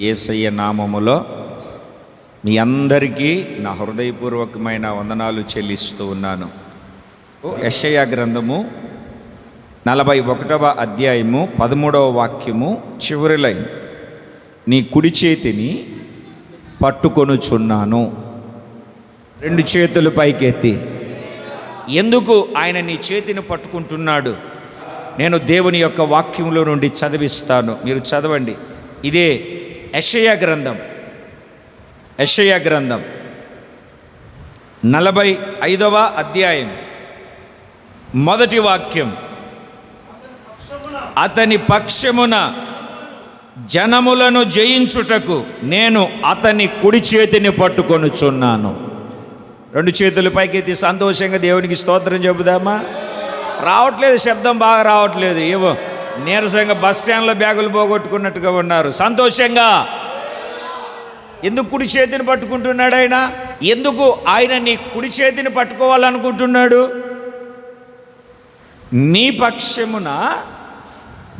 ఏసయ్య నామములో మీ అందరికీ నా హృదయపూర్వకమైన వందనాలు చెల్లిస్తూ ఉన్నాను. యషయ గ్రంథము నలభై ఒకటవ అధ్యాయము పదమూడవ వాక్యము చివరి లైన్ నీ కుడి చేతిని పట్టుకొనుచున్నాను. రెండు చేతులు పైకెత్తి. ఎందుకు ఆయన నీ చేతిని పట్టుకుంటున్నాడు? నేను దేవుని యొక్క వాక్యంలో నుండి చదివిస్తాను. మీరు చదవండి. ఇదే యషయ గ్రంథం. యషయ గ్రంథం. నలభై ఐదవ అధ్యాయం. మొదటి వాక్యం. అతని పక్షమున జనములను జయించుటకు నేను అతని కుడి చేతిని పట్టుకొనుచున్నాను. రెండు చేతులు పైకెత్తి సంతోషంగా దేవునికి స్తోత్రం చెబుదామా? రావట్లేదు శబ్దం బాగా రావట్లేదు. ఏవో నీరసంగా బస్ స్టాండ్లో బ్యాగులు పోగొట్టుకున్నట్టుగా ఉన్నారు. సంతోషంగా. ఎందుకు కుడి చేతిని పట్టుకుంటున్నాడు ఆయన? ఎందుకు ఆయన నీ కుడి చేతిని పట్టుకోవాలనుకుంటున్నాడు? నీ పక్షమున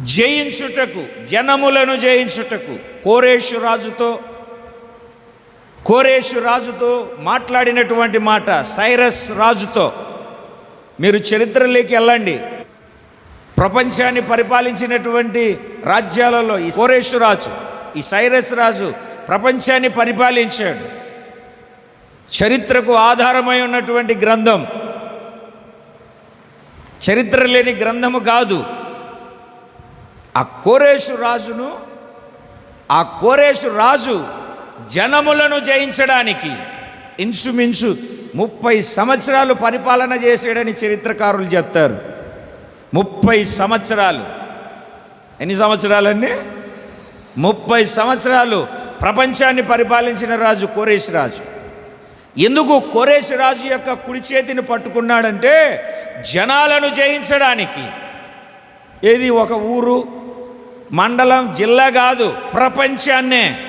జయించుటకు జనములను జయించుటకు కోరేషు రాజుతో కోరేషు రాజుతో మాట్లాడినటువంటి మాట సైరస్ రాజుతో. మీరు చరిత్రలోకి వెళ్ళండి. ప్రపంచాన్ని పరిపాలించినటువంటి రాజ్యాలలో ఈ కోరేషు రాజు ఈ సైరస్ రాజు ప్రపంచాన్ని పరిపాలించాడు. చరిత్రకు ఆధారమై ఉన్నటువంటి గ్రంథం. చరిత్ర లేని గ్రంథము కాదు. ఆ కోరేషు రాజును ఆ కోరేషు రాజు జనములను జయించడానికి ఇంచుమించు ముప్పై సంవత్సరాలు పరిపాలన చేసాడని చరిత్రకారులు చెప్తారు. ముప్పై సంవత్సరాలు. ఎన్ని సంవత్సరాలండి? ముప్పై సంవత్సరాలు ప్రపంచాన్ని పరిపాలించిన రాజు కోరేష్ రాజు. ఎందుకు కోరేష్ రాజు యొక్క కుడి చేతిని పట్టుకున్నాడంటే జనాలను జయించడానికి. ఏది ఒక ఊరు మండలం జిల్లా కాదు ప్రపంచాన్నే.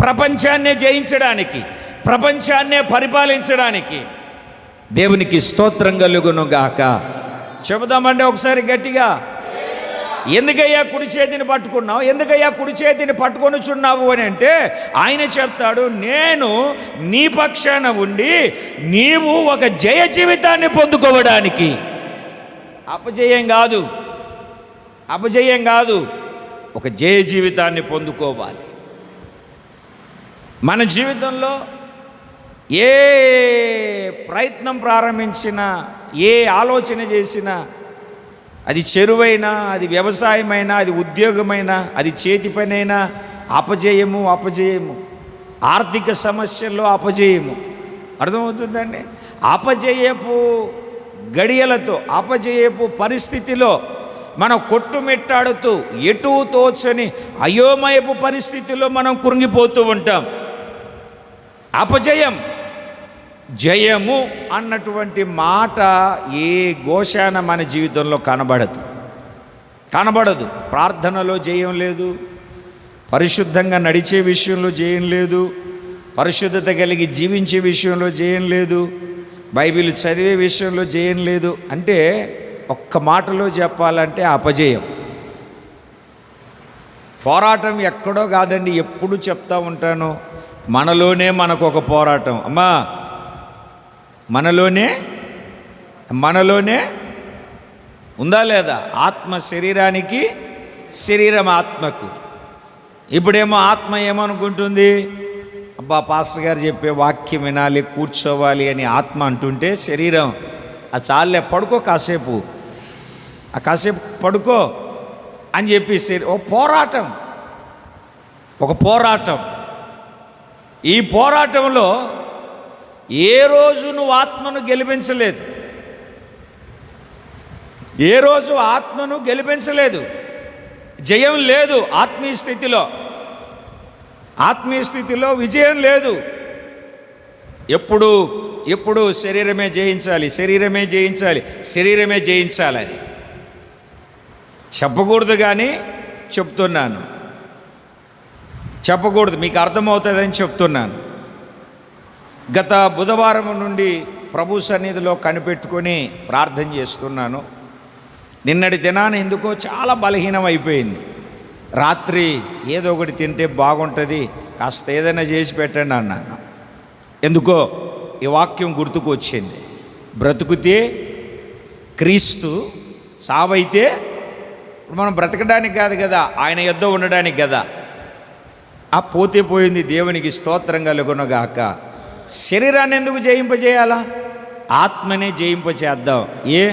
ప్రపంచాన్నే జయించడానికి ప్రపంచాన్నే పరిపాలించడానికి. దేవునికి స్తోత్రం కలుగును గాక. చెబుదామండి ఒకసారి గట్టిగా. ఎందుకయ్యా కుడి చేతిని పట్టుకున్నావు? ఎందుకయ్యా కుడి చేతిని పట్టుకొనుచున్నావు అని అంటే ఆయన చెప్తాడు నేను నీ పక్షాన ఉండి నీవు ఒక జయ జీవితాన్ని పొందుకోవడానికి. అపజయం కాదు. అపజయం కాదు. ఒక జయ జీవితాన్ని పొందుకోవాలి. మన జీవితంలో ఏ ప్రయత్నం ప్రారంభించినా ఏ ఆలోచన చేసినా అది చెరువైనా అది వ్యవసాయమైనా అది ఉద్యోగమైనా అది చేతి పనైనా అపజయము అపజయము. ఆర్థిక సమస్యల్లో అపజయము. అర్థమవుతుందండి? అపజయపు గడియలతో అపజయపు పరిస్థితిలో మనం కొట్టుమిట్టాడుతూ ఎటు తోచని అయోమయపు పరిస్థితిలో మనం కృంగిపోతూ ఉంటాం. అపజయం. జయము అన్నటువంటి మాట ఏ ఘోషాన మన జీవితంలో కనబడదు. కనబడదు. ప్రార్థనలో జయం లేదు. పరిశుద్ధంగా నడిచే విషయంలో జయం లేదు. పరిశుద్ధత కలిగి జీవించే విషయంలో జయం లేదు. బైబిల్ చదివే విషయంలో జయం లేదు. అంటే ఒక్క మాటలో చెప్పాలంటే అపజయం. పోరాటం ఎక్కడో కాదండి. ఎప్పుడు చెప్తా ఉంటాను. మనలోనే మనకు ఒక పోరాటం. అమ్మా! మనలోనే మనలోనే ఉందా లేదా? ఆత్మ శరీరానికి శరీరం ఆత్మకు. ఇప్పుడేమో ఆత్మ ఏమనుకుంటుంది? అబ్బా పాస్టర్ గారు చెప్పే వాక్యం వినాలి కూర్చోవాలి అని ఆత్మ అంటుంటే శరీరం ఆ చాలే పడుకో కాసేపు. ఆ కాసేపు పడుకో అని చెప్పి శరీ- ఓ పోరాటం. ఒక పోరాటం. ఈ పోరాటంలో ఏ రోజు నువ్వు ఆత్మను గెలిపించలేదు? ఏ రోజు ఆత్మను గెలిపించలేదు? జయం లేదు ఆత్మీయ స్థితిలో. ఆత్మీయ స్థితిలో విజయం లేదు. ఎప్పుడు? ఎప్పుడు శరీరమే జయించాలి శరీరమే జయించాలి శరీరమే జయించాలని. చెప్పకూడదు కానీ చెప్తున్నాను. చెప్పకూడదు మీకు అర్థమవుతుందని చెప్తున్నాను. గత బుధవారం నుండి ప్రభు సన్నిధిలో కనిపెట్టుకొని ప్రార్థన చేస్తున్నాను. నిన్నటి దినాన ఎందుకో చాలా బలహీనం అయిపోయింది. రాత్రి ఏదో ఒకటి తింటే బాగుంటుంది కాస్త ఏదైనా చేసి పెట్టండి అన్నాను. ఎందుకో ఈ వాక్యం గుర్తుకు వచ్చింది బ్రతుకుతే క్రీస్తు సావైతే ఇప్పుడు మనం బ్రతకడానికి కాదు కదా ఆయన యుద్ధం ఉండడానికి కదా. ఆ పోతే పోయింది దేవునికి స్తోత్రం కలుగునగాక. శరీరాన్ని ఎందుకు జయింపజేయాలా? ఆత్మనే జయింపజేద్దాం. ఏ?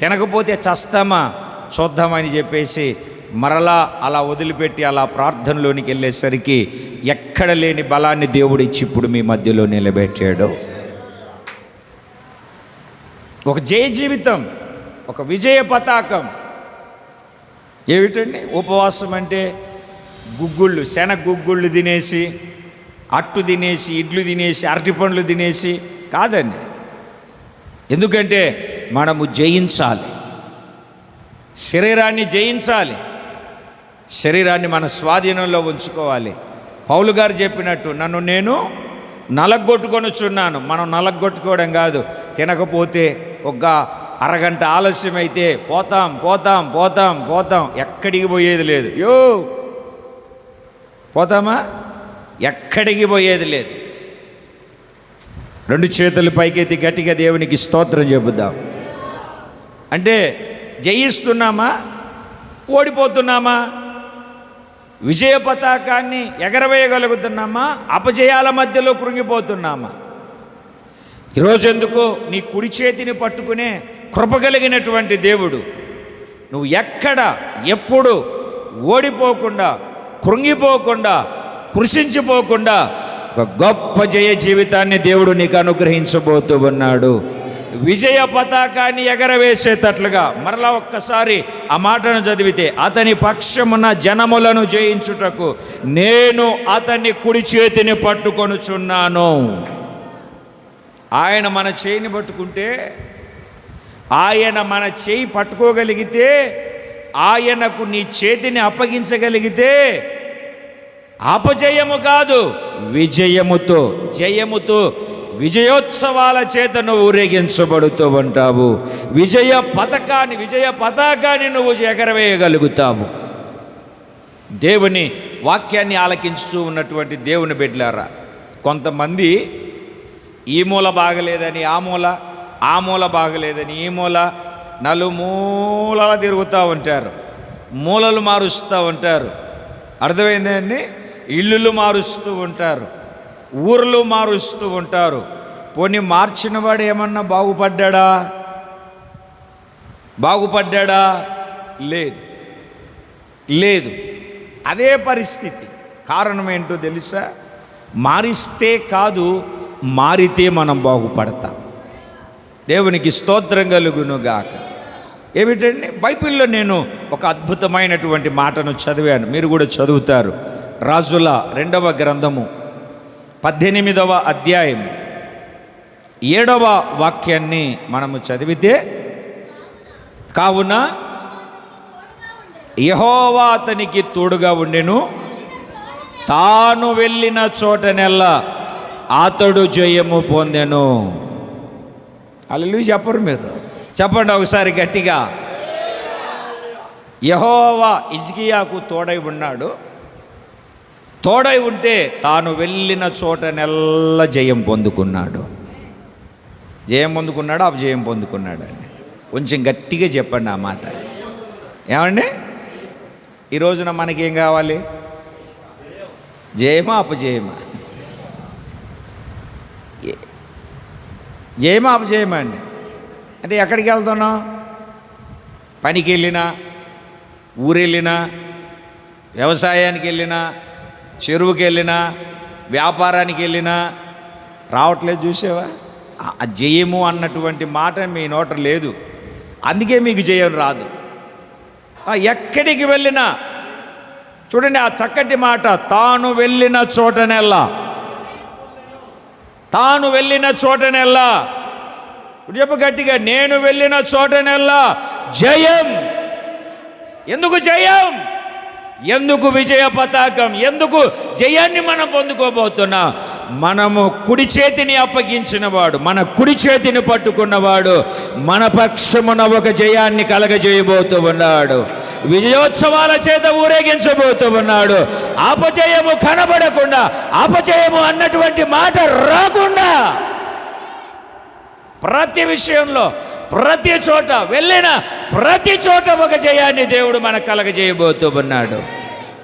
తినకపోతే చస్తామా? చూద్దామని చెప్పేసి మరలా అలా వదిలిపెట్టి అలా ప్రార్థనలోనికి వెళ్ళేసరికి ఎక్కడ లేని బలాన్ని దేవుడు ఇచ్చి ఇప్పుడు మీ మధ్యలో నిలబెట్టాడు. ఒక జయ జీవితం ఒక విజయ పతాకం. ఏమిటండి? ఉపవాసం అంటే గుగ్గుళ్ళు శనగ గుగ్గుళ్ళు తినేసి అట్టు తినేసి ఇడ్లు తినేసి అరటి పండ్లు తినేసి కాదండి. ఎందుకంటే మనము జయించాలి. శరీరాన్ని జయించాలి. శరీరాన్ని మన స్వాధీనంలో ఉంచుకోవాలి. పౌలు గారు చెప్పినట్టు నన్ను నేను నలగొట్టుకొనుచున్నాను. మనం నలగొట్టుకోవడం కాదు. తినకపోతే ఒక అరగంట ఆలస్యం అయితే పోతాం పోతాం పోతాం పోతాం. ఎక్కడికి పోయేది లేదు. యో! పోతామా? ఎక్కడికి పోయేది లేదు. రెండు చేతులు పైకెత్తి గట్టిగా దేవునికి స్తోత్రం చెబుదాం. అంటే జయిస్తున్నామా? ఓడిపోతున్నామా? విజయ పతాకాన్ని ఎగరవేయగలుగుతున్నామా? అపజయాల మధ్యలో కృంగిపోతున్నామా? ఈరోజు ఎందుకు నీ కుడి చేతిని పట్టుకునే కృప కలిగినటువంటి దేవుడు నువ్వు ఎక్కడ ఎప్పుడు ఓడిపోకుండా కృంగిపోకుండా కృషించిపోకుండా ఒక గొప్ప జయ జీవితాన్ని దేవుడు నీకు అనుగ్రహించబోతూ ఉన్నాడు. విజయ పతాకాన్ని ఎగరవేసేటట్లుగా మరలా ఒక్కసారి ఆ మాటను చదివితే అతని పక్షమున జనములను జయించుటకు నేను అతన్ని కుడి చేతిని పట్టుకొనుచున్నాను. ఆయన మన చేయిని పట్టుకుంటే ఆయన మన చేయి పట్టుకోగలిగితే ఆయనకు నీ చేతిని అప్పగించగలిగితే అపజయము కాదు విజయముతో జయముతో విజయోత్సవాల చేత నువ్వు ఊరేగించబడుతూ ఉంటావు. విజయ పథకాన్ని విజయ పతాకాన్ని నువ్వు ఎగరవేయగలుగుతావు దేవుని వాక్యాన్ని ఆలకించుతూ ఉన్నటువంటి దేవుని బిడ్డలారా కొంతమంది ఈ మూల బాగలేదని ఆ మూల ఆ మూల బాగలేదని ఈ మూల నలుమూలలా తిరుగుతూ ఉంటారు. మూలలు మారుస్తూ ఉంటారు. అర్థమైందండి? ఇల్లులు మారుస్తూ ఉంటారు ఊర్లు మారుస్తూ ఉంటారు. పోనీ మార్చిన వాడు ఏమన్నా బాగుపడ్డా బాగుపడ్డా లేదు. లేదు. అదే పరిస్థితి. కారణం ఏంటో తెలుసా? మారిస్తే కాదు మారితే మనం బాగుపడతాం. దేవునికి స్తోత్రం కలుగునుగాక ఏమిటండి? బైబిల్లో నేను ఒక అద్భుతమైనటువంటి మాటను చదివాను. మీరు కూడా చదువుతారు. రాజుల రెండవ గ్రంథము పద్దెనిమిదవ అధ్యాయం ఏడవ వాక్యాన్ని మనము చదివితే కావున యహోవా అతనికి తోడుగా ఉండెను. తాను వెళ్ళిన చోటనెల్లా అతడు జయము పొందెను. అల్లు చెప్పరు మీరు. చెప్పండి ఒకసారి గట్టిగా. యహోవా ఇజ్కియాకు తోడై ఉన్నాడు. తోడై ఉంటే తాను వెళ్ళిన చోట నెల్ల జయం పొందుకున్నాడు. జయం పొందుకున్నాడు? అపజయం పొందుకున్నాడు అని కొంచెం గట్టిగా చెప్పండి ఆ మాట. ఏమండి? ఈ రోజున మనకేం కావాలి? జయమా అపజయమా? జయమా అపజయమా అండి? అంటే ఎక్కడికి వెళ్తున్నాం పనికి వెళ్ళినా ఊరెళ్ళినా? వ్యవసాయానికి వెళ్ళినా? చెరువుకి వెళ్ళినా వ్యాపారానికి వెళ్ళినా రావట్లేదు చూసావా? ఆ- జయము అన్నటువంటి మాట మీ నోట లేదు. అందుకే మీకు జయం రాదు. ఎక్కడికి వెళ్ళినా చూడండి ఆ చక్కటి మాట తాను వెళ్ళిన చోటనెల్లా. తాను వెళ్ళిన చోటనెల్లా. చెప్పు గట్టిగా నేను వెళ్ళిన చోటనెల్లా. జయం. ఎందుకు జయం? ఎందుకు విజయ పతాకం? ఎందుకు జయాన్ని మనం పొందుకోబోతున్నా? మనము కుడి చేతిని అప్పగించినవాడు మన కుడి చేతిని పట్టుకున్నవాడు మన పక్షమున ఒక జయాన్ని కలగజేయబోతూ ఉన్నాడు. విజయోత్సవాల చేత ఊరేగించబోతూ ఉన్నాడు. అపజయము కనబడకుండా అపజయము అన్నటువంటి మాట రాకుండా ప్రతి విషయంలో ప్రతి చోట వెళ్ళిన ప్రతి చోట ఒక జయాన్ని దేవుడు మనకు కలగజేయబోతూ ఉన్నాడు.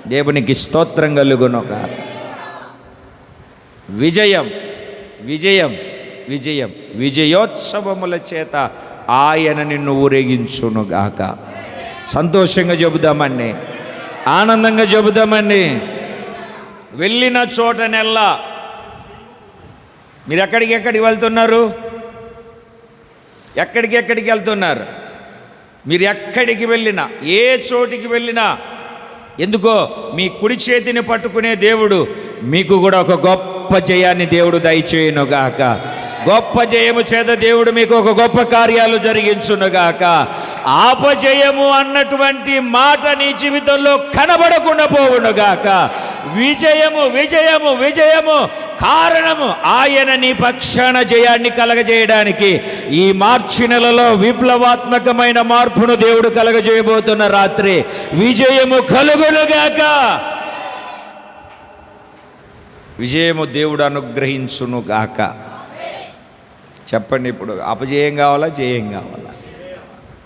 దేవునికి స్తోత్రం కలుగునొక విజయం విజయం విజయం విజయోత్సవముల చేత ఆయన నిన్ను ఊరేగించునుగాక సంతోషంగా చెబుదామండి ఆనందంగా చెబుదామండి వెళ్ళిన చోటనెల్లా మీరు ఎక్కడికి ఎక్కడికి వెళ్తున్నారు? ఎక్కడికి ఎక్కడికి వెళ్తున్నారు? మీరు ఎక్కడికి వెళ్ళినా ఏ చోటికి వెళ్ళినా ఎందుకో మీ కుడి చేతిని పట్టుకునే దేవుడు మీకు కూడా ఒక గొప్ప జయాన్ని దేవుడు దయచేయునుగాక. గొప్ప జయము చేత దేవుడు మీకు ఒక గొప్ప కార్యాలు జరిగించునుగాక. ఆపజయము అన్నటువంటి మాట నీ జీవితంలో కనబడకుండా పోవునుగాక. విజయము విజయము విజయము కారణము ఆయన నీ పక్షాన జయాన్ని కలగజేయడానికి. ఈ మార్చి నెలలో విప్లవాత్మకమైన మార్పును దేవుడు కలగజేయబోతున్న రాత్రి విజయము కలుగునుగాక. విజయము దేవుడు అనుగ్రహించును గాక చెప్పండి ఇప్పుడు అపజయం కావాలా జయం కావాలా?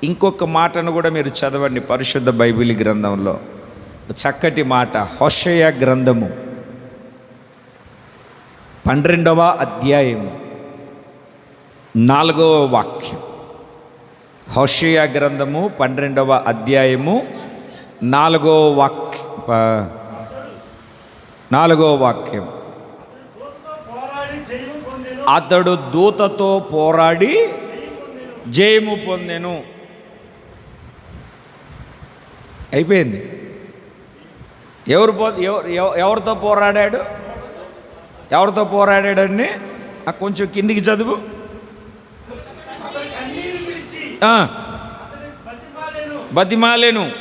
ఇంకొక మాటను కూడా మీరు చదవండి పరిశుద్ధ బైబిల్ గ్రంథంలో. చక్కటి మాట హోషయ గ్రంథము. పన్నెండవ అధ్యాయము. నాలుగవ వాక్యం. హోషయ గ్రంథము పన్నెండవ అధ్యాయము. నాలుగవ వాక్య ప- నాలుగవ వాక్యం. అతడు దూతతో పోరాడి జయము పొందెను. అయిపోయింది. ఎవరు పో ఎవరితో పోరాడాడు? ఎవరితో పోరాడాడండి ఆ కొంచెం కిందికి చదువు. బతిమాలేను. బతిమాలెను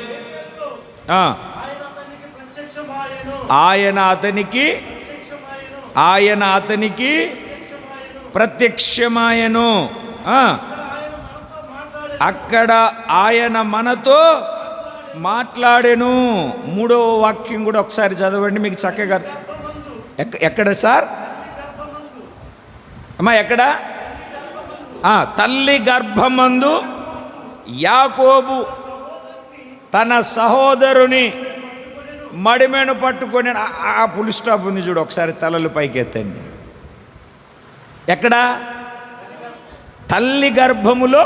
ఆయన అతనికి ఆయన అతనికి ప్రత్యక్షమాయను. అక్కడ ఆయన మనతో మాట్లాడెను. మూడో వాక్యం కూడా ఒకసారి చదవండి మీకు చక్కగా. ఎక్కడ సార్? అమ్మా ఎక్కడ? తల్లి గర్భమందు యాకోబు తన సహోదరుని మడిమెను పట్టుకొని ఆ- ఆ పులి స్టాప్ ఉంది చూడు ఒకసారి తలలు పైకెత్తండి. ఎక్కడ? తల్లి గర్భములో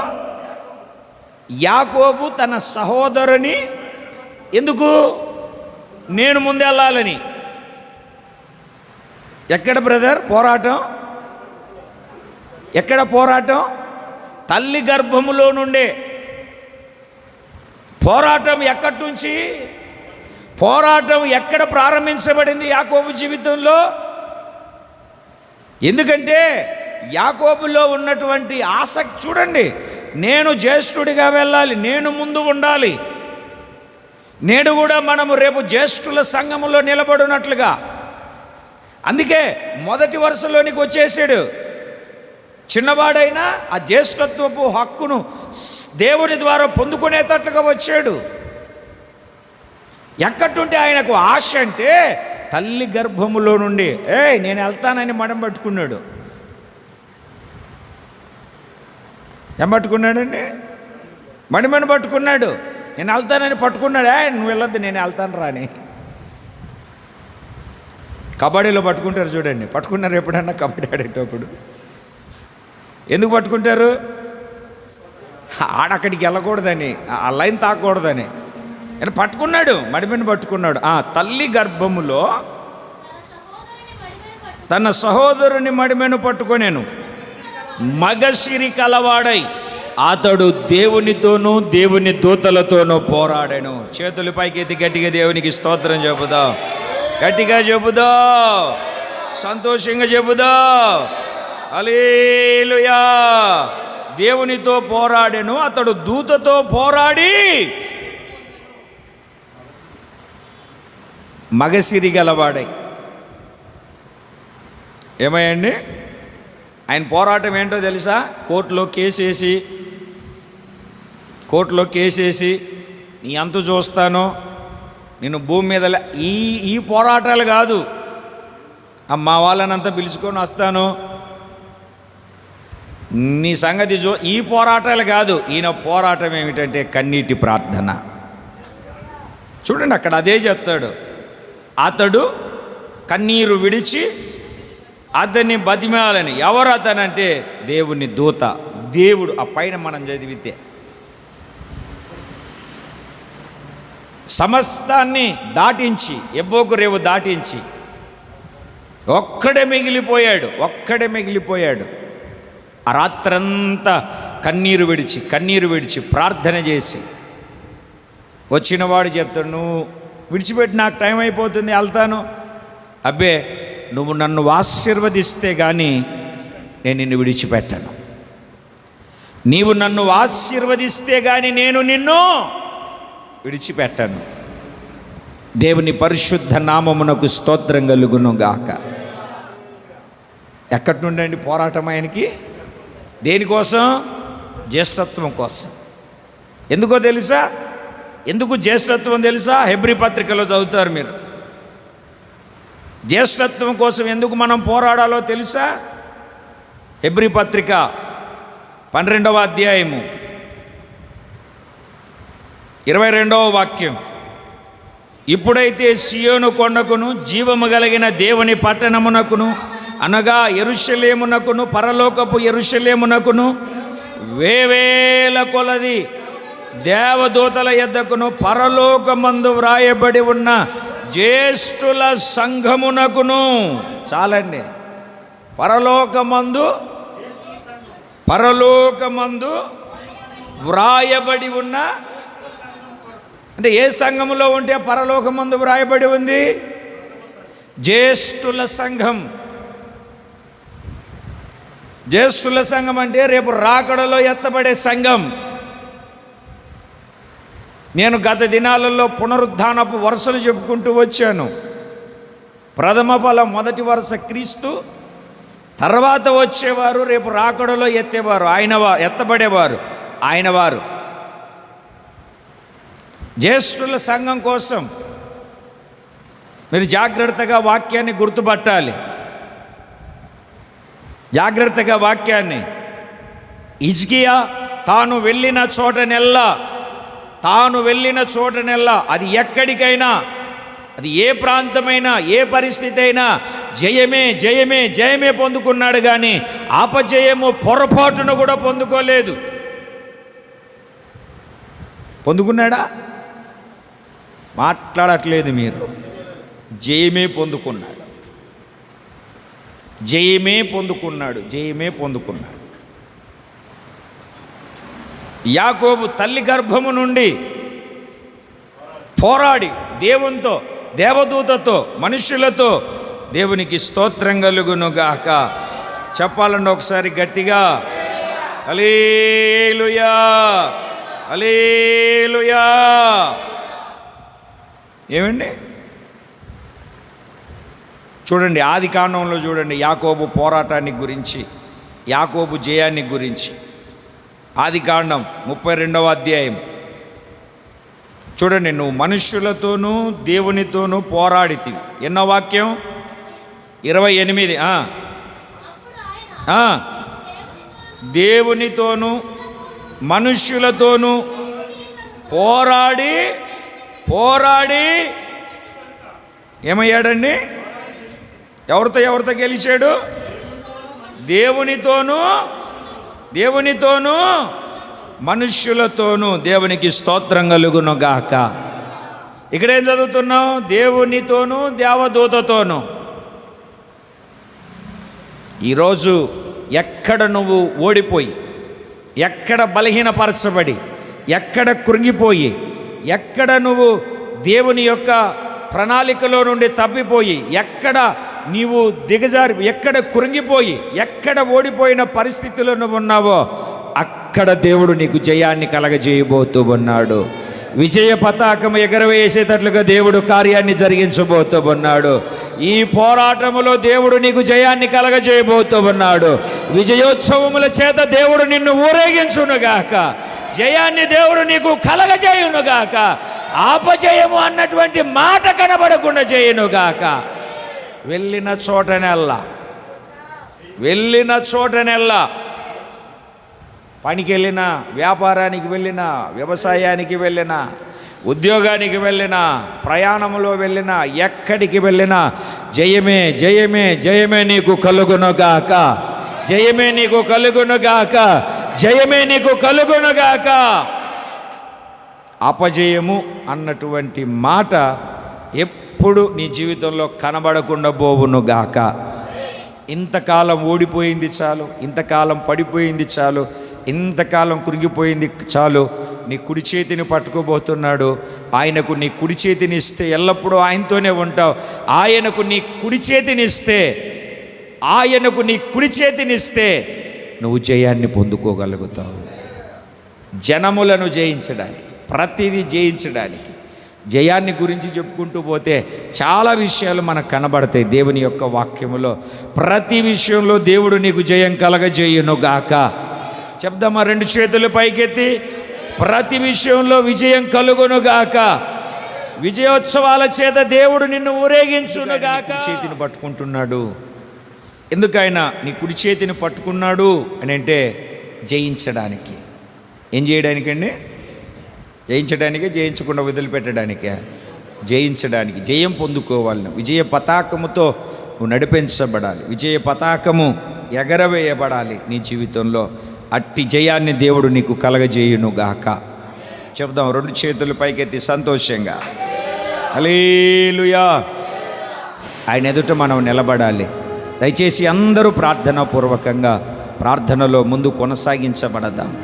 యాకోబు తన సహోదరుని ఎందుకు? నేను ముందెళ్ళాలని ఎక్కడ బ్రదర్? పోరాటం? ఎక్కడ పోరాటం? తల్లి గర్భములో నుండే. పోరాటం ఎక్కడి నుంచి పోరాటం ఎక్కడ ప్రారంభించబడింది యాకోబు జీవితంలో? ఎందుకంటే యాకోబులో ఉన్నటువంటి ఆసక్తి చూడండి నేను జ్యేష్ఠుడిగా వెళ్ళాలి నేను ముందు ఉండాలి. నేడు కూడా మనము రేపు జ్యేష్ఠుల సంఘములో నిలబడినట్లుగా. అందుకే మొదటి వరుసలోనికి వచ్చేసాడు. చిన్నవాడైనా ఆ జ్యేష్ఠత్వపు హక్కును దేవుని ద్వారా పొందుకునేటట్లుగా వచ్చాడు. ఎక్కడుంటే ఆయనకు ఆశ అంటే తల్లి గర్భములో నుండి ఏ నేను వెళ్తానని మడం పట్టుకున్నాడు. ఏం పట్టుకున్నాడండి? మడిమని పట్టుకున్నాడు. నేను వెళ్తానని పట్టుకున్నాడు. నువ్వు వెళ్ళొద్దు నేను వెళ్తాను రాని. కబడ్డీలో పట్టుకుంటారు చూడండి. పట్టుకున్నారు ఎప్పుడన్నా కబడ్డీ ఆడేటప్పుడు? ఎందుకు పట్టుకుంటారు? ఆడక్కడికి వెళ్ళకూడదని ఆ లైన్ తాకూడదని. ఆయన పట్టుకున్నాడు మడిమిని పట్టుకున్నాడు. ఆ తల్లి గర్భములో తన సహోదరుని మడిమెను పట్టుకొనేను. మగసిరి కలవాడై అతడు దేవునితోనూ దేవుని దూతలతోనూ పోరాడాను. చేతులు పైకి ఎత్తి గట్టిగా దేవునికి స్తోత్రం చెబుదా. గట్టిగా చెబుదా. సంతోషంగా చెబుదా. అలీలుయా దేవునితో పోరాడాను అతడు దూతతో పోరాడి మగసిరి గలవాడై. ఏమయ్యండి? ఆయన పోరాటం ఏంటో తెలుసా? కోర్టులో కేసేసి కోర్టులో కేసేసి నీ అంతు చూస్తాను నేను భూమి మీద ఈ ఈ పోరాటాలు కాదు. అమ్మా వాళ్ళనంతా పిలుచుకొని వస్తాను. నీ సంగతి చూ ఈ పోరాటాలు కాదు. ఈయన పోరాటం ఏమిటంటే కన్నీటి ప్రార్థన. చూడండి అక్కడ అదే చెప్తాడు. అతడు కన్నీరు విడిచి అతన్ని బతిమాలని ఎవరు అతనంటే దేవుని దూత. దేవుడు ఆ పైన మనం చదివితే సమస్తాన్ని దాటించి ఎబ్బోకు రేవు దాటించి ఒక్కడే మిగిలిపోయాడు ఒక్కడే మిగిలిపోయాడు. ఆ రాత్రంతా కన్నీరు విడిచి కన్నీరు విడిచి ప్రార్థన చేసి వచ్చినవాడు చెప్తాడు నువ్వు విడిచిపెట్టి నాకు టైం అయిపోతుంది వెళ్తాను. అబ్బే నువ్వు నన్ను ఆశీర్వదిస్తే కానీ నేను నిన్ను విడిచిపెట్టను. నీవు నన్ను ఆశీర్వదిస్తే కానీ నేను నిన్ను విడిచిపెట్టను. దేవుని పరిశుద్ధ నామమునకు స్తోత్రం కలుగును గాక ఎక్కడి నుండండి పోరాటం ఆయనకి? దేనికోసం? జ్యేష్ఠత్వం కోసం. ఎందుకో తెలుసా? ఎందుకు జ్యేష్ఠత్వం తెలుసా? హెబ్రి పత్రికలో చదువుతారు మీరు. జ్యేష్ఠత్వం కోసం ఎందుకు మనం పోరాడాలో తెలుసా? హెబ్రి పత్రిక పన్నెండవ అధ్యాయము. ఇరవై రెండవ వాక్యం. ఇప్పుడైతే సియోను కొండకును జీవము కలిగిన దేవుని పట్టణమునకును అనగా ఎరుషలేమునకును పరలోకపు ఎరుషలేమునకును వేవేల కొలది దేవదూతల ఎద్దకును పరలోకమందు వ్రాయబడి ఉన్న జ్యేష్ఠుల సంఘమునకును చాలండి. పరలోకమందు పరలోకమందు వ్రాయబడి ఉన్న అంటే ఏ సంఘములో ఉంటే పరలోకమందు వ్రాయబడి ఉంది? జ్యేష్ఠుల సంఘం. జ్యేష్ఠుల సంఘం అంటే రేపు రాకడలో ఎత్తబడే సంఘం. నేను గత దినాలలో పునరుద్ధానపు వరుసలు చెప్పుకుంటూ వచ్చాను. ప్రథమ ఫలం మొదటి వరుస క్రీస్తు తర్వాత వచ్చేవారు రేపు రాకడలో ఎత్తేవారు ఆయన వారు ఎత్తబడేవారు ఆయన వారు. జ్యేష్ఠుల సంఘం కోసం మీరు జాగ్రత్తగా వాక్యాన్ని గుర్తుపట్టాలి. జాగ్రత్తగా వాక్యాన్ని. ఇజ్కియా తాను వెళ్ళిన చోటనెల్లా తాను వెళ్ళిన చోటనెల్లా అది ఎక్కడికైనా అది ఏ ప్రాంతమైనా ఏ పరిస్థితి అయినా జయమే జయమే జయమే పొందుకున్నాడు కానీ అపజయము పొరపాటును కూడా పొందుకోలేదు. పొందుకున్నాడా? మాట్లాడట్లేదు మీరు. జయమే పొందుకున్నాడు. జయమే పొందుకున్నాడు జయమే పొందుకున్నాడు. యాకోబు తల్లి గర్భము నుండి పోరాడి దేవునితో దేవదూతతో మనుషులతో దేవునికి స్తోత్రం కలుగునుగాక చెప్పాలండి ఒకసారి గట్టిగా అలీలుయా అలీలుయా ఏమండి? చూడండి ఆది కాండంలో చూడండి యాకోబు పోరాటాన్ని గురించి యాకోబు జయాన్ని గురించి. ఆది కాండం ముప్పై రెండవ అధ్యాయం. చూడండి నువ్వు మనుష్యులతోనూ దేవునితోనూ పోరాడితివి. ఎన్నో వాక్యం? ఇరవై ఎనిమిది. దేవునితోనూ మనుష్యులతోనూ పోరాడి పోరాడి ఏమయ్యాడండి? ఎవరితో ఎవరితో గెలిచాడు? దేవునితోనూ దేవునితోనూ మనుష్యులతోనూ దేవునికి స్తోత్రం కలుగునుగాక. ఇక్కడేం చదువుతున్నావు? దేవునితోనూ దేవదూతతోనూ. ఈరోజు ఎక్కడ నువ్వు ఓడిపోయి ఎక్కడ బలహీనపరచబడి ఎక్కడ కృంగిపోయి ఎక్కడ నువ్వు దేవుని యొక్క ప్రణాళికలో నుండి తప్పిపోయి ఎక్కడ నీవు దిగజారి ఎక్కడ కృంగిపోయి ఎక్కడ ఓడిపోయిన పరిస్థితిలో నువ్వు ఉన్నావో అక్కడ దేవుడు నీకు జయాన్ని కలగజేయబోతూ ఉన్నాడు. విజయ పతాకం ఎగరవేసేటట్లుగా దేవుడు కార్యాన్ని జరిగించబోతూ ఉన్నాడు. ఈ పోరాటములో దేవుడు నీకు జయాన్ని కలగజేయబోతూ ఉన్నాడు. విజయోత్సవముల చేత దేవుడు నిన్ను ఊరేగించునుగాక. జయాన్ని దేవుడు నీకు కలగజేయునుగాక. ఆపజయము అన్నటువంటి మాట కనబడకుండా చేయునుగాక వెళ్ళిన చోటనెల్లా. వెళ్ళిన చోటనెల్లా. పనికి వెళ్ళినా వ్యాపారానికి వెళ్ళినా వ్యవసాయానికి వెళ్ళినా ఉద్యోగానికి వెళ్ళినా ప్రయాణంలో వెళ్ళినా ఎక్కడికి వెళ్ళినా జయమే జయమే జయమే నీకు కలుగునుగాక జయమే నీకు కలుగునుగాక జయమే నీకు కలుగునుగాక అపజయము అన్నటువంటి మాట ఎప్పుడు నీ జీవితంలో కనబడకుండా పోవునుగాక ఇంతకాలం ఓడిపోయింది చాలు ఇంతకాలం పడిపోయింది చాలు ఇంతకాలం కురిగిపోయింది చాలు నీ కుడి చేతిని పట్టుకోబోతున్నాడు. ఆయనకు నీ కుడి చేతిని ఇస్తే ఎల్లప్పుడూ ఆయనతోనే ఉంటావు. ఆయనకు నీ కుడి చేతిని ఇస్తే ఆయనకు నీ కుడి చేతినిస్తే నువ్వు జయాన్ని పొందుకోగలుగుతావు. జనములను జయించడానికి ప్రతిదీ జయించడానికి జయాన్ని గురించి చెప్పుకుంటూ పోతే చాలా విషయాలు మనకు కనబడతాయి దేవుని యొక్క వాక్యములో. ప్రతి విషయంలో దేవుడు నీకు జయం కలగజేయును గాక. చెప్దామా? రెండు చేతులు పైకెత్తి. ప్రతి విషయంలో విజయం కలుగును గాక. విజయోత్సవాల చేత దేవుడు నిన్ను ఊరేగించును గాక. చేతిని పట్టుకుంటున్నాడు? ఎందుకు ఆయన నీ కుడి చేతిని పట్టుకున్నాడు అని అంటే జయించడానికి. ఏం చేయడానికండి? జయించడానికే జయించకుండా వదిలిపెట్టడానికే. జయించడానికి జయం పొందుకోవాలి విజయ పతాకముతో నువ్వు నడిపించబడాలి. విజయ పతాకము ఎగరవేయబడాలి నీ జీవితంలో. అట్టి జయాన్ని దేవుడు నీకు కలగజేయును గాక చెప్దాం రెండు చేతులు పైకెత్తి సంతోషంగా. అలీలుయా ఆయన ఎదుట మనం నిలబడాలి. దయచేసి అందరూ ప్రార్థనాపూర్వకంగా ప్రార్థనలో ముందు కొనసాగించబడదాం.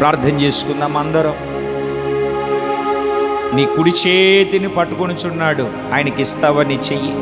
ప్రార్థన చేసుకుందాం అందరం. నీ కుడి చేతిని పట్టుకొని చున్నాడు. ఆయనకి ఇస్తావని చెయ్యి?